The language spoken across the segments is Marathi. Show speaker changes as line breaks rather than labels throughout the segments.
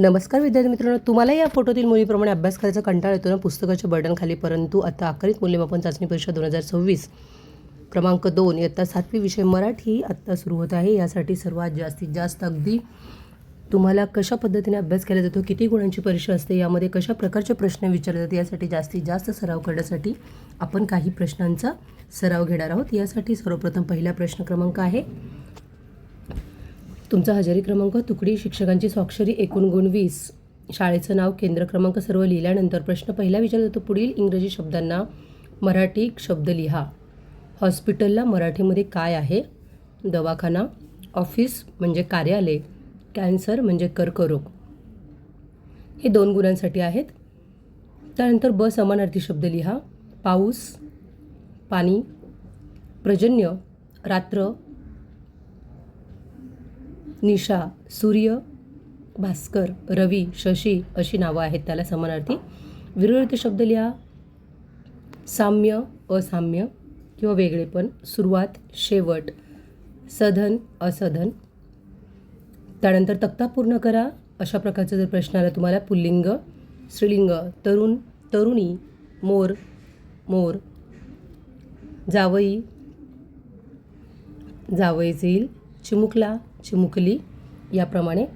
नमस्कार विद्यार्थी मित्रांनो तुम्हाला या फोटोतील मुलीप्रमाणे अभ्यास करायचा कंटाळ येतो ना पुस्तकाच्या बर्डनखाली परंतु आता आकारित मूल्यमापन चाचणी परीक्षा दोन हजार सव्वीस क्रमांक दोन इयत्ता सातवी विषय मराठी आत्ता सुरू होत आहे. यासाठी सर्वात जास्तीत जास्त अगदी तुम्हाला कशा पद्धतीने अभ्यास केला जातो किती गुणांची परीक्षा असते यामध्ये कशा प्रकारचे प्रश्न विचारले जाते यासाठी जास्तीत जास्त सराव करण्यासाठी आपण काही प्रश्नांचा सराव घेणार आहोत. यासाठी सर्वप्रथम पहिला प्रश्न क्रमांक आहे तुमचा हजेरी क्रमांक तुकडी शिक्षकांची स्वाक्षरी एकूण वीस. शाळेचं नाव केंद्र क्रमांक सर्व लिहिल्यानंतर प्रश्न पहिला विचारला जातो पुढील इंग्रजी शब्दांना मराठी शब्द लिहा. हॉस्पिटलला मराठीमध्ये काय आहे? दवाखाना ऑफिस म्हणजे कार्यालय कॅन्सर म्हणजे कर्करोग. हे दोन गुणांसाठी आहेत. त्यानंतर ब समानार्थी शब्द लिहा. पाऊस पाणी प्रजन्य रात्र निशा सूर्य भास्कर रवी शशी अशी नावं आहेत त्याला समानार्थी. विरुद्ध शब्द लिहा. साम्य असाम्य किंवा वेगळेपण सुरुवात शेवट. सधन असधन. त्यानंतर तक्ता पूर्ण करा. अशा प्रकारचा जर प्रश्न आला तुम्हाला पुल्लिंग स्त्रीलिंग तरुण तरुणी मोर मोर. जावई. जावई येईल चिमुकला चिमुकली याप्रमाणे.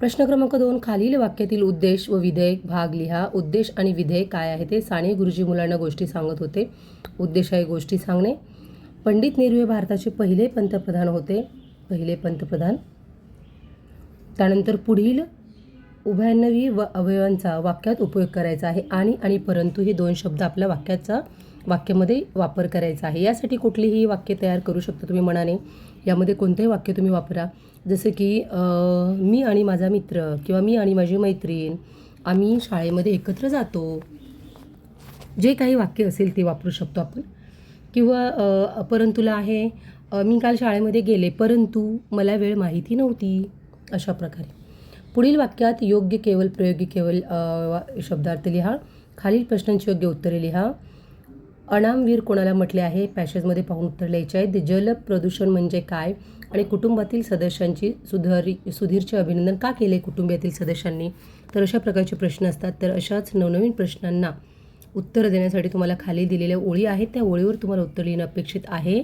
प्रश्न क्रमांक दोन खालील वाक्यातील उद्देश व विधेयक भाग लिहा. उद्देश आणि विधेयक काय आहे ते साने गुरुजी मुलांना गोष्टी सांगत होते. उद्देश आहे गोष्टी सांगणे. पंडित नेहरू हे भारताचे पहिले पंतप्रधान होते. पहिले पंतप्रधान. त्यानंतर पुढील उभयान्नवी व अवयवांचा वाक्यात उपयोग करायचा आहे. आणि आणि परंतु हे दोन शब्द आपल्या वाक्याचा वाक्यामध्ये वापर करायचा आहे. यासाठी कुठलीही वाक्य तयार करू शकता तुम्ही मनाने. यामध्ये कोणतंही वाक्य तुम्ही वापरा. जसं की मी आणि माझा मित्र किंवा मी आणि माझी मैत्रीण आम्ही शाळेमध्ये एकत्र जातो. जे काही वाक्य असेल ते वापरू शकतो आपण. किंवा परंतुला आहे मी काल शाळेमध्ये गेले परंतु मला वेळ माहिती नव्हती. अशा प्रकारे. पुढील वाक्यात योग्य केवळ प्रयोगी केवळ शब्दार्थ लिहा. खालील प्रश्नांची योग्य उत्तरे लिहा. अनामवीर कोणाला म्हटले आहे? पॅशेजमध्ये पाहून उत्तर लिहायचे आहे. जल प्रदूषण म्हणजे काय? आणि कुटुंबातील सदस्यांची सुधारी सुधीरचे अभिनंदन का केले कुटुंबातील सदस्यांनी? तर अशा प्रकारचे प्रश्न असतात. तर अशाच नवनवीन प्रश्नांना उत्तर देण्यासाठी तुम्हाला खाली दिलेल्या ओळी आहेत. त्या ओळीवर तुम्हाला उत्तर लिहिणं अपेक्षित आहे.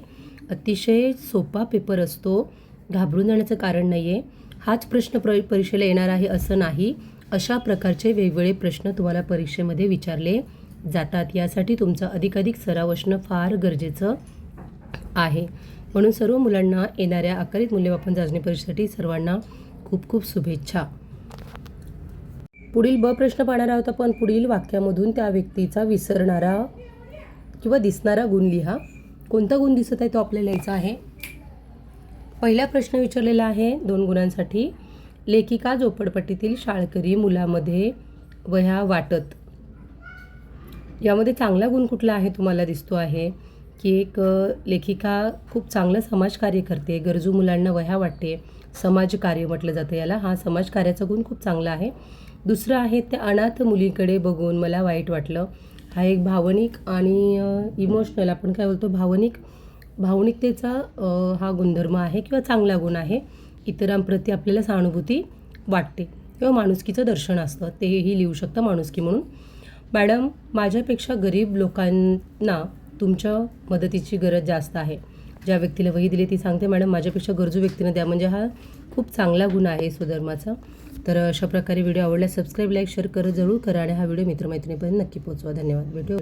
अतिशय सोपा पेपर असतो. घाबरून जाण्याचं कारण नाही आहे हाच प्रश्न प्र परीक्षेला येणार आहे असं नाही. अशा प्रकारचे वेगवेगळे प्रश्न तुम्हाला परीक्षेमध्ये विचारले जातात यासाठी तुमचा अधिकाधिक सराव असणं फार गरजेचं आहे. म्हणून सर्व मुलांना येणाऱ्या आकारित मूल्यमापन चाचणी परीक्षेसाठी सर्वांना खूप खूप शुभेच्छा. पुढील ब प्रश्न पाहणार आहोत आपण. पुढील वाक्यामधून त्या व्यक्तीचा विसरणारा किंवा दिसणारा गुण लिहा. कोणता गुण दिसत आहे तो आपल्याला लिहायचा आहे? पहिला प्रश्न विचारलेला आहे. दोन गुणांसाठी लेखिका झोपडपट्टीतील शाळकरी मुलामध्ये वह्या वाटत. यामध्ये चांगला गुण कुठला आहे तुम्हाला दिसतो आहे? की एक लेखिका खूप चांगलं समाजकार्य करते गरजू मुलांना वह्या वाटते समाजकार्य म्हटलं जातं याला. हा समाजकार्याचा गुण खूप चांगला आहे. दुसरं आहे त्या अनाथ मुलीकडे बघून मला वाईट वाटलं. हा एक भावनिक आणि इमोशनल आपण काय बोलतो भावनिक भावनिकतेचा हा गुणधर्म आहे किंवा चांगला गुण आहे. इतरांप्रती आपल्याला सहानुभूती वाटते किंवा माणुसकीचं दर्शन असतं. तेही लिहू शकतं माणुसकी म्हणून. मॅडम माझ्यापेक्षा गरीब लोकांना तुमच्या मदतीची गरज जास्त आहे. ज्या व्यक्तीला वही दिली ती सांगते मॅडम माझ्यापेक्षा गरजू व्यक्तीनं द्या. म्हणजे हा खूप चांगला गुण आहे स्वधर्माचा. तर अशा प्रकारे व्हिडिओ आवडल्यास सबस्क्राईब लाईक शेअर करत जरूर करा आणि हा व्हिडिओ मित्रमैत्रिणीपर्यंत नक्की पोहोचवा. धन्यवाद. भेटू